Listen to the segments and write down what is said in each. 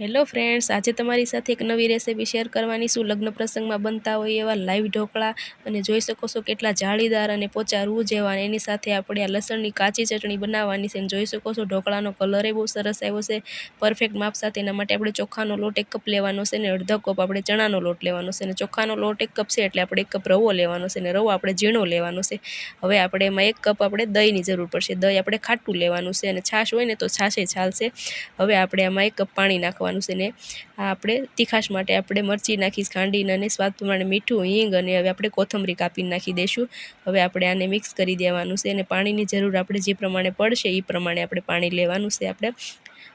Hello friends, આજે તમારી સાથે એક નવી રેસીપી શેર કરવાની શું લગ્ન પ્રસંગમાં બનતા હોય એવા લાઈવ ઢોકળા અને જોઈ શકો છો કેટલા જાળીદાર અને પોચા રૂ જેવા એની સાથે આપણે આ લસણની કાચી ચટણી બનાવવાની છે જોઈ શકો છો ઢોકળાનો કલર એ બહુ સરસ આવ્યો છે. પરફેક્ટ માપ સાથે એના માટે આપણે ચોખાનો લોટ એક કપ લેવાનો છે ને અડધો કપ આપણે ચણાનો લોટ લેવાનો છે અને ચોખાનો લોટ એક કપ છે એટલે આપણે એક કપ રવો લેવાનો છે અને રવો આપણે ઝીણો લેવાનો છે. હવે આપણે એમાં એક કપ આપણે દહીંની જરૂર પડશે. દહીં આપણે ખાટું લેવાનું છે અને છાશ હોય ને તો છાશે ચાલશે. હવે આપણે એમાં એક કપ પાણી નાખવાનું નાખવાનું છે ને આ આપણે તીખાશ માટે આપણે મરચી નાખીશ, ખાંડીને અને સ્વાદ પ્રમાણે મીઠું, હિંગ અને હવે આપણે કોથમરી કાપીને નાખી દઈશું. હવે આપણે આને મિક્સ કરી દેવાનું છે અને પાણીની જરૂર આપણે જે પ્રમાણે પડશે એ પ્રમાણે આપણે પાણી લેવાનું છે આપણે.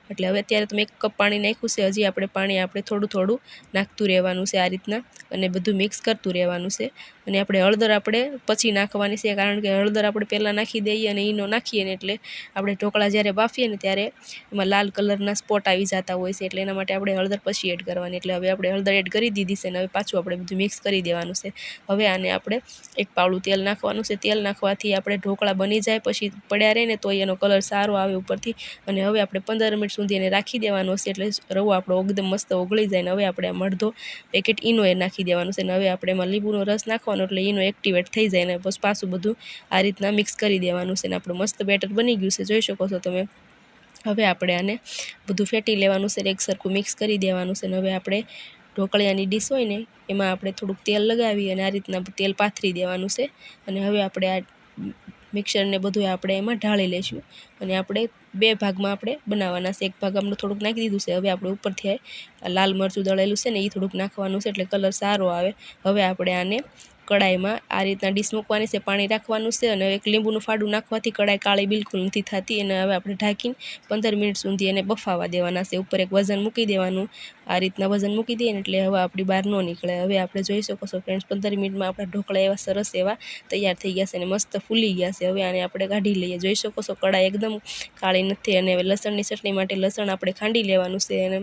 એટલે હવે અત્યારે તમે એક કપ પાણી નાખ્યું છે. હજી આપણે પાણી આપણે થોડું થોડું નાખતું રહેવાનું છે આ રીતના અને બધું મિક્સ કરતું રહેવાનું છે. અને આપણે હળદર આપણે પછી નાખવાની છે કારણ કે હળદર આપણે પહેલાં નાખી દઈએ અને ઈનો નાખીએ ને એટલે આપણે ઢોકળા જ્યારે બાફીએ ને ત્યારે એમાં લાલ કલરના સ્પોટ આવી જતા હોય છે એટલે એના માટે આપણે હળદર પછી એડ કરવાની. એટલે હવે આપણે હળદર એડ કરી દીધી છે અને હવે પાછું આપણે બધું મિક્સ કરી દેવાનું છે. હવે આને આપણે એક પાવડું તેલ નાખવાનું છે. તેલ નાખવાથી આપણે ઢોકળા બની જાય, પછી પડ્યા રહે ને તો એનો કલર સારો આવે ઉપરથી. અને હવે આપણે પંદર મિનિટ સુધી એને રાખી દેવાનો છે. એટલે રવો આપણો એકદમ મસ્ત ઓગળી જાય ને હવે આપણે આમ અડધો પેકેટ ઈનો એ નાખી દેવાનું છે. ને હવે આપણે એમાં લીંબુનો રસ નાખવાનો, એટલે ઈનો એક્ટિવેટ થઈ જાય ને પછી પાછું બધું આ રીતના મિક્સ કરી દેવાનું છે ને આપણું મસ્ત બેટર બની ગયું છે. જોઈ શકો છો તમે. હવે આપણે આને બધું ફેટી લેવાનું છે એક સરખું મિક્સ કરી દેવાનું છે ને હવે આપણે ઢોકળિયાની ડીશ હોય ને એમાં આપણે થોડુંક તેલ લગાવી અને આ રીતના તેલ પાથરી દેવાનું છે. અને હવે આપણે આ મિક્સરને બધું આપણે એમાં ઢાળી લઈશું અને આપણે બે ભાગમાં આપણે બનાવવાના છે. એક ભાગ આપણે થોડુંક નાખી દીધું છે. હવે આપણે ઉપરથી લાલ મરચું દળેલું છે ને એ થોડુંક નાખવાનું છે એટલે કલર સારો આવે. હવે આપણે આને કડાઈમાં આ રીતના ડીશ મૂકવાની છે, પાણી રાખવાનું છે અને એક લીંબુનું ફાડું નાખવાથી કડાઈ કાળી બિલકુલ નથી થતી અને હવે આપણે ઢાંકીને પંદર મિનિટ સુધી એને બફાવા દેવાના છે. ઉપર એક વજન મૂકી દેવાનું. આ રીતના વજન મૂકી દઈએ એટલે હવે આપણી બહાર ન નીકળે. હવે આપણે જોઈ શકો છો ફ્રેન્ડ્સ પંદર મિનિટમાં આપણા ઢોકળા એવા સરસ એવા તૈયાર થઈ ગયા છે અને મસ્ત ફૂલી ગયા છે. હવે આને આપણે કાઢી લઈએ. જોઈ શકો છો કડા એકદમ કાળી નથી અને હવે લસણની ચટણી માટે લસણ આપણે ખાંડી લેવાનું છે અને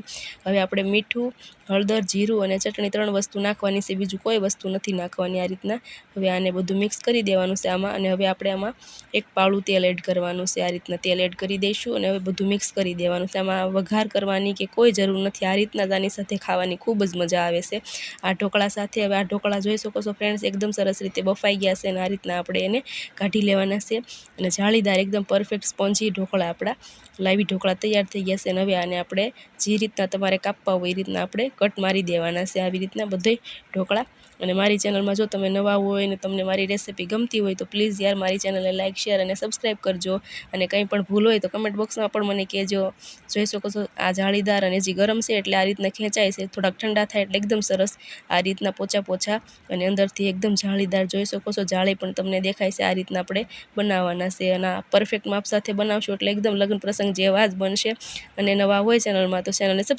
હવે આપણે મીઠું, હળદર, જીરું અને ચટણી ત્રણ વસ્તુ નાખવાની છે. બીજું કોઈ વસ્તુ નથી નાખવાની આ રીતના. હવે આને બધું મિક્સ કરી દેવાનું છે આમાં અને હવે આપણે આમાં એક પાળું તેલ એડ કરવાનું છે. આ રીતના તેલ એડ કરી દઈશું અને હવે બધું મિક્સ કરી દેવાનું છે. આમાં વઘાર કરવાની કે કોઈ જરૂર નથી. આ રીતના આની સાથે ખાવાની ખૂબ જ મજા આવે છે. આ ઢોકળા સાથે હવે આ ઢોકળા જોઈ શકો છો ફ્રેન્ડ્સ, એકદમ સરસ રીતે બફાઈ ગયા છે અને આ રીતના આપણે એને કાઢી લેવાના છે. અને જાળીદાર એકદમ પરફેક્ટ સ્પોન્જી ઢોકળા આપણા લાવી ઢોકળા તૈયાર થઈ ગયા છે અને હવે આને આપણે જે રીતના તમારે કાપવા હોય એ રીતના આપણે કટ મારી દેવાના છે. આવી રીતના બધે ઢોકળા અને મારી ચેનલમાં જો તમે નવા હોય ને તમને મારી રેસીપી ગમતી હોય તો પ્લીઝ યાર મારી ચેનલને લાઇક શેર અને સબસ્ક્રાઈબ કરજો. અને કંઈ પણ ભૂલ હોય તો કમેન્ટ બોક્સમાં પણ મને કહેજો. જોઈ શકો છો, આ જાળીદાર અને જે ગરમ છે એટલે આ રીતના ખેંચાય છે. થોડાક ઠંડા થાય એટલે એકદમ સરસ આ રીતના પોચા પોચા અને અંદરથી એકદમ જાળીદાર જોઈ શકો છો. જાળી પણ તમને દેખાય છે આ રીતના આપણે બનાવવાના છે. અને આ પરફેક્ટ માપ સાથે બનાવશું એટલે એકદમ લગ્ન પ્રસંગ જેવા જ બનશે. અને નવા હોય ચેનલમાં તો ચેનલને સબસ્ક્રાઈબ